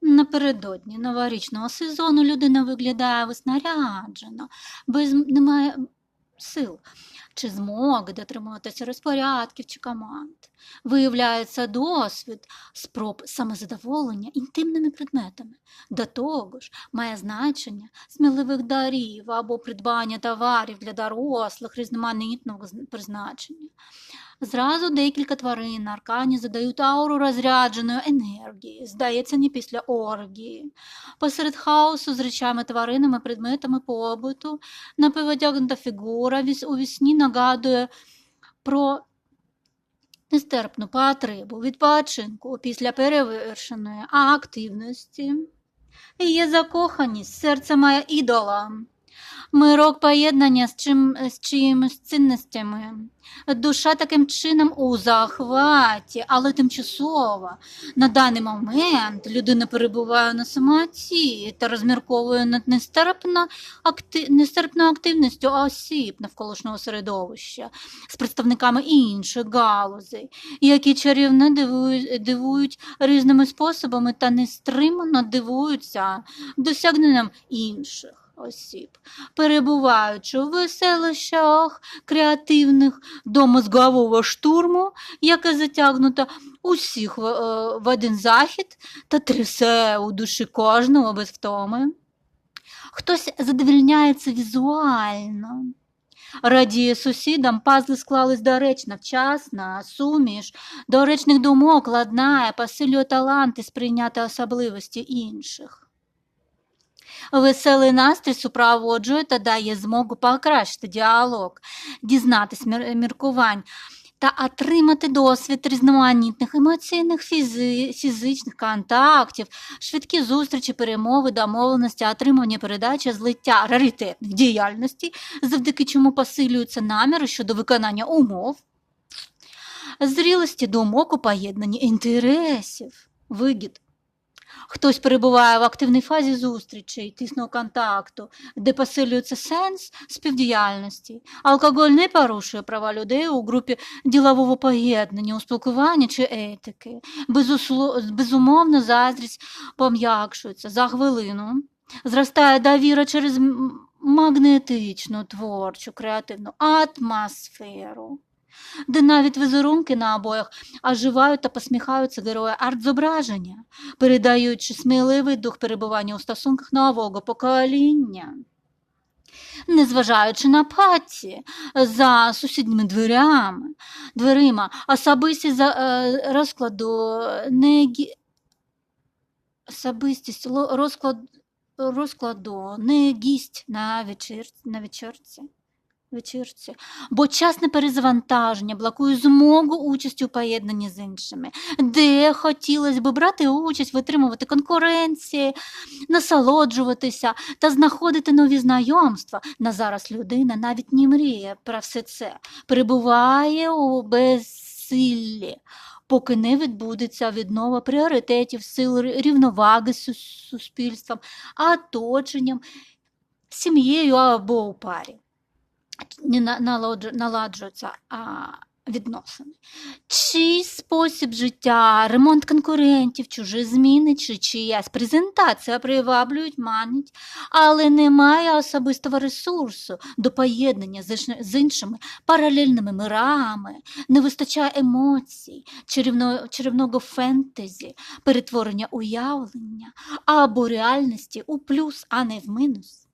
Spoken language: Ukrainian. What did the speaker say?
Напередодні новорічного сезону людина виглядає виснаряджено, без немає сил чи змоги дотримуватися розпорядків чи команд. Виявляється досвід спроб самозадоволення інтимними предметами. До того ж, має значення сміливих дарів або придбання товарів для дорослих різноманітного призначення. Зразу декілька тварин на аркані задають ауру розрядженої енергії, здається, не після оргії. Посеред хаосу з речами, тваринами, предметами побуту напіводягнута фігура у вісні нагадує про нестерпну потребу відпочинку після перевершеної активності. Є закоханість, серце має ідола. Мирок поєднання з, чим, з чиїмось цінностями. Душа таким чином у захваті, але тимчасово. На даний момент людина перебуває на самоті та розмірковує над нестерпно акти... нестерпною активністю осіб навколишнього середовища з представниками інших галузей, які чарівно дивують, дивують різними способами та нестримано дивуються досягненням інших. Осіб, перебуваючи у веселищах креативних до мозгового штурму, яке затягнуто усіх в, е, в один захід та трясе у душі кожного без втоми. Хтось задовільняється візуально. Радіє сусідам, пазли склались доречно, вчасно, суміш, доречних думок ладнає, посилює таланти сприйняти особливості інших. Веселий настрій супроводжує та дає змогу покращити діалог, дізнатись мір- міркувань та отримати досвід різноманітних емоційних, фізи, фізичних контактів, швидкі зустрічі, перемови, домовленості, отримання передачі, злиття раритетних діяльностей, завдяки чому посилюються наміри щодо виконання умов, зрілості думок у поєднанні інтересів, вигід. Хтось перебуває в активній фазі зустрічей, тісного контакту, де посилюється сенс співдіяльності. Алкоголь не порушує права людей у групі ділового поєднання, у спілкуванні чи етики. Безусло... Безумовно, заздрість пом'якшується за хвилину. Зростає довіра через магнетичну, творчу, креативну атмосферу, де навіть візерунки на обоях оживають та посміхаються герої арт-зображення, передаючи сміливий дух перебування у стосунках нового покоління. Незважаючи на паті за сусідніми дверями, дверима, особистість за, е, розкладу не особистість розклад... розкладу не гість на, вечір... на вечірці. Вечірці, бо часне перезавантаження блокує змогу участі у поєднанні з іншими, де хотілося б брати участь, витримувати конкуренції, насолоджуватися та знаходити нові знайомства. На зараз людина навіть не мріє про все це, перебуває у безсиллі, поки не відбудеться віднова пріоритетів, сил рівноваги з суспільством, оточенням, сім'єю або у парі не наладжуються відносини. Чийсь спосіб життя, ремонт конкурентів, чужі зміни чи чиясь презентація приваблюють, манить, але немає особистого ресурсу до поєднання з іншими паралельними мирами, не вистачає емоцій, чарівного, чарівного фентезі, перетворення уявлення або реальності у плюс, а не в мінус.